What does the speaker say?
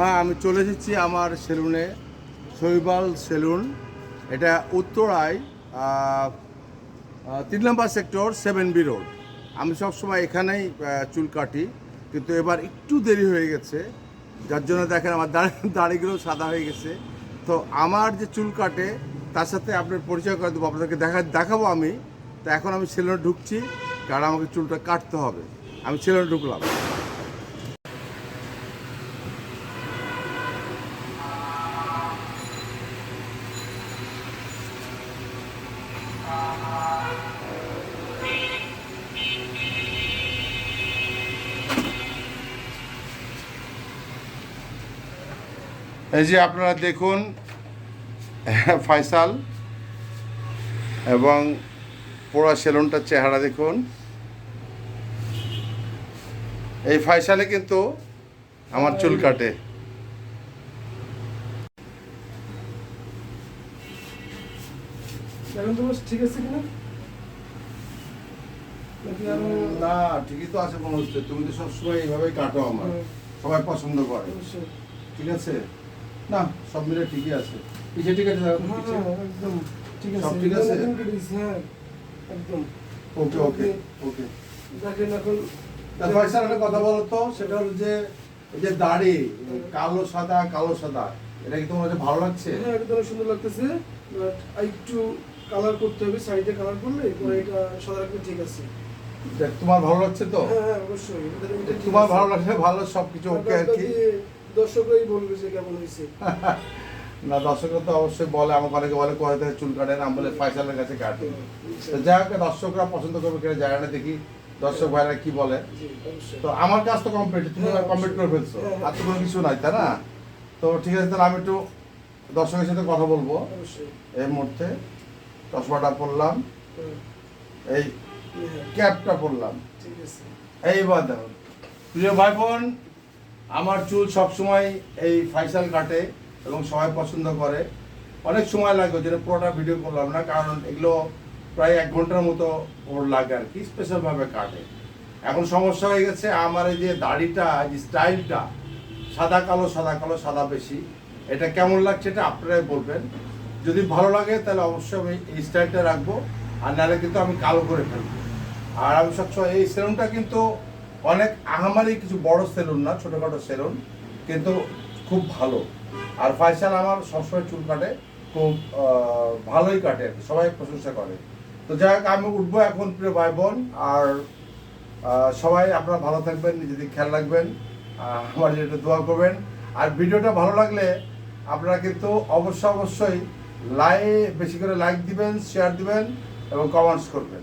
হ্যাঁ আমি চলে এসেছি আমার সেলুনে, শৈবাল সেলুন। এটা উত্তরায় তিন নম্বর সেক্টর, সেভেন বি রোড। আমি সবসময় এখানেই চুল কাটি, কিন্তু এবার একটু দেরি হয়ে গেছে। যার জন্য দেখেন আমার দাড়ি, দাড়িগুলো সাদা হয়ে গেছে। তো আমার যে চুল কাটে, তার সাথে আপনার পরিচয় করে দেবো, আপনাদেরকে দেখা, দেখাবো আমি। তো এখন আমি সেলুনে ঢুকছি, কারণ আমাকে চুলটা কাটতে হবে। আমি সেলুনে ঢুকলাম। এই যে আপনারা দেখুন ফয়সাল এবং পোড়া সেলুনটার চেহারা দেখুন। এই ফয়সালে কিন্তু আমার চুল কাটে। ঠিক আছে কিনা? না ঠিকই তো আছে মনে হচ্ছে। তুমি তো সবসময় এইভাবেই কাটো আমার। সবাই পছন্দ করে। ঠিক আছে? না সব মিলে ঠিকই আছে। পিছে ঠিক আছে হ্যাঁ, একদম ঠিক আছে। সব ঠিক আছে? একদম হ্যাঁ একদম। ওকে ওকে ওকে। দেখেন এখন তা ফয়সাল একটা কথা বলো তো সেটা হলো যে এই যে দাড়ি কালো সাদা কালো সাদা এটা কি তোমার কাছে ভালো লাগছে? হ্যাঁ এটা তো সুন্দর লাগতেছে বাট একটু কালার করতে হবে সাইডে কালার করলে পরে এটা সাদা রাখলে ঠিক আছে। দেখ, তোমার ভালো লাগছে তো? হ্যাঁ হ্যাঁ অবশ্যই। তোমার ভালো লাগলে ভালো সবকিছু ওকে আর কি। দর্শকরাই বলবে যে কেমন হয়েছে। না দর্শকরা তো অবশ্যই বলে আমাকে অনেকে বলে কোথায় থেকে চুল কাটে না বলে ফয়সালের কাছে কাটে। তো যাই হোক দর্শকরা পছন্দ করবে কিনা জায়গা না দেখি দর্শক ভাইরা কি বলে। তো আমার কাজ তো কমপ্লিট তুমি হ্যাঁ, কমপ্লিট করে ফেলছো হ্যাঁ, আর তো কোনো কিছু নাই তাই না? তো ঠিক আছে তাহলে আমি একটু দর্শকের সাথে কথা বলব। এই মুহূর্তে চশমাটা পরলাম হ্যাঁ, এই হ্যাঁ, ক্যাপটা পরলাম। ঠিক আছে। এইবার দেখুন প্রিয় ভাই বোন আমার চুল সবসময় এই ফাইসাল কাটে এবং সবাই পছন্দ করে। অনেক সময় লাগে যেটা পুরোটা ভিডিও করলাম না, কারণ এগুলো প্রায় এক ঘণ্টার মতো ওর লাগে আর কি স্পেশালভাবে কাটে। এখন সমস্যা হয়ে গেছে, আমার এই যে দাড়িটা, এই যে স্টাইলটা সাদা কালো সাদা কালো, সাদা বেশি। এটা কেমন লাগছে এটা আপনারাই বলবেন। যদি ভালো লাগে তাহলে অবশ্যই আমি এই স্টাইলটা রাখব, আর নাহলে কিন্তু আমি কালো করে ফেলব। আর আমি সবসময় এই সেলুনটা কিন্তু অনেক আহামারি কিছু বড় সেলুন না, ছোটোখাটো সেলুন, কিন্তু খুব ভালো। আর ফয়সাল আমার সবসময় চুল কাটে, খুব ভালোই কাটে সবাই প্রশংসা করে। তো যাই হোক, আমি উঠবো এখন, প্রিয় ভাই বোন আর সবাই আপনারা ভালো থাকবেন, নিজেদের খেয়াল রাখবেন আমার যেটা দোয়া করবেন। আর ভিডিওটা ভালো লাগলে আপনারা কিন্তু অবশ্যই অবশ্যই লাইক বেশি করে লাইক দিবেন শেয়ার দিবেন, এবং কমেন্টস করবেন।